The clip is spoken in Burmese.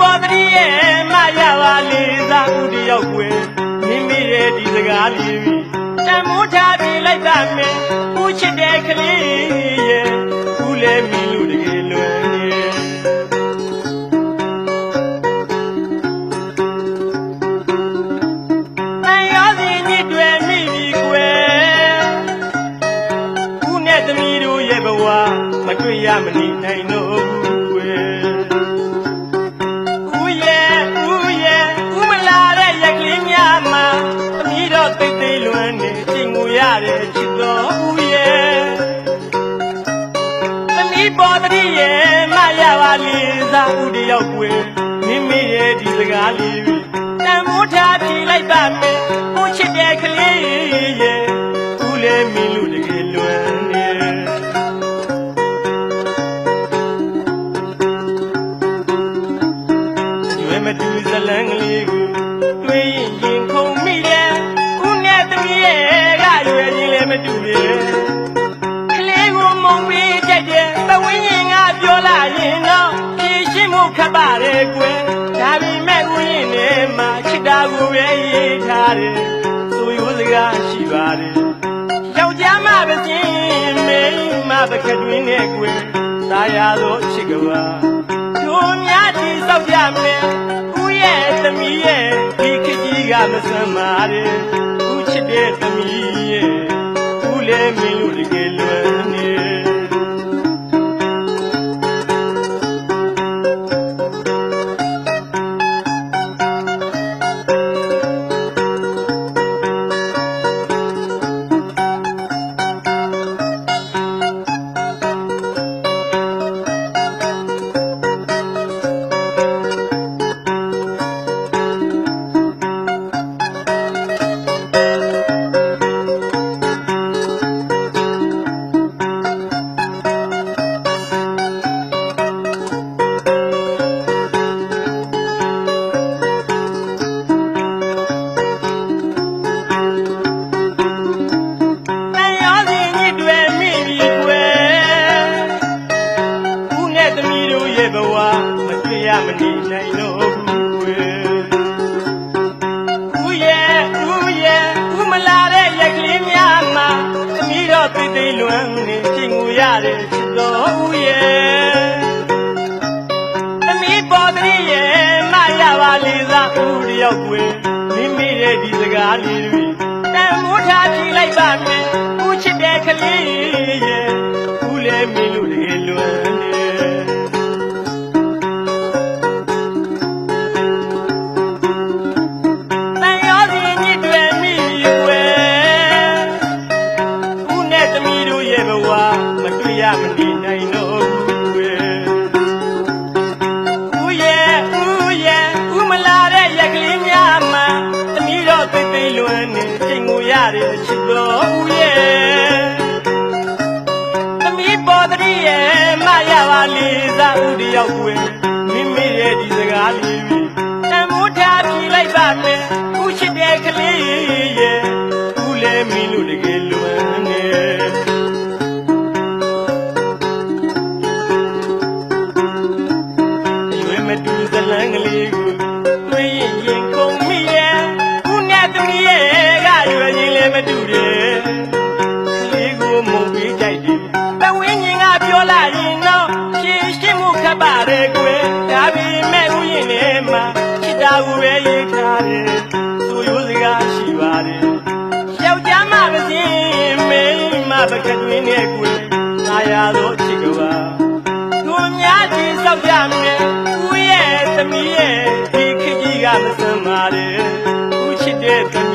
ပေါ်တည်းရဲ့မ ရပါလေးစားဦးတယောက်ကွယ်မိမိရဲ့ဒီစကားလေးပြီးတန်မိုးထားပြီးလိုက်ပါမယ်ဦးချစ်တဲ့ကလေးရဲ့ဦးလည်းမီလူတကယ်လွမ်းနေတန်ရောစီညစ်တွေမိပြီကွယ်ဦးနဲ့သမီးတို့ရဲ့ဘဝမတွေ့ရမနေနိုင်တော့ဘူး ရတဲ့ချစ်တော်ဦးရဲ့သမီးပေါ်တည်းရဲ့မရပါလေးစားဦးတယောက်ကွယ်မိမိရဲ့ဒီစကားလေး ရေးထားတယ်ဆိုရိုးစကားရှိပါတယ်ယောက်ျားမပဲချင်းမိန်းမပကတွင်နဲ့ကွယ်သာယာသောချစ်ကပါတို့များတိဆောက်ကြမယ်ဦးရဲ့သမီးရဲ့ဒီခကြီးကမဆမ်းပါရဲ့ဦးချစ်တဲ့သမီးရဲ့ဦးလည်းမင်းတို့ ဘဝမတွေ့ရမနေနိုင်တော့ဘူးကွယ်ဦးရဲ့ဦးရဲ့ဦးမလာတဲ့ရက်ကလေးများမှာသမီးတော့တိတ်တိတ်လွမ်းနေချိန်ကိုရတဲ့ချစ်တော်ဦးရဲ့သမီးပေါ်တည်းရဲ့မရပါလေးစားဦးတယောက်ကွယ်မိမိရဲ့ဒီစကားလေးတွေတန်မိုးထားကြည့်လိုက်ပါမယ်ဦးချစ်တဲ့ကလေးရဲ့ဦးလည်းမင်းလို့တကယ် စားဦးတယောက်ကွယ်မိမိရဲ့ဒီစကားလေးပြီးတန်မိုးထားပြလိုက်ပါမယ်ဦးချစ်တဲ့ကလေး ရင်ထဲမှာချစ်တာကိုပဲရေးထားတယ်သူရိုးစကားရှိပါတယ်ယောက်ျားမပါစင်းမိန်းမပကတွင်နဲ့ကွယ်သာယာသောချစ်ကပါတို့များချင်းစောက်ကြမယ်ဦးရဲ့သမီးရဲ့ဒီခကြီးကမစမ်းပါလေဦးချစ်တဲ့သမ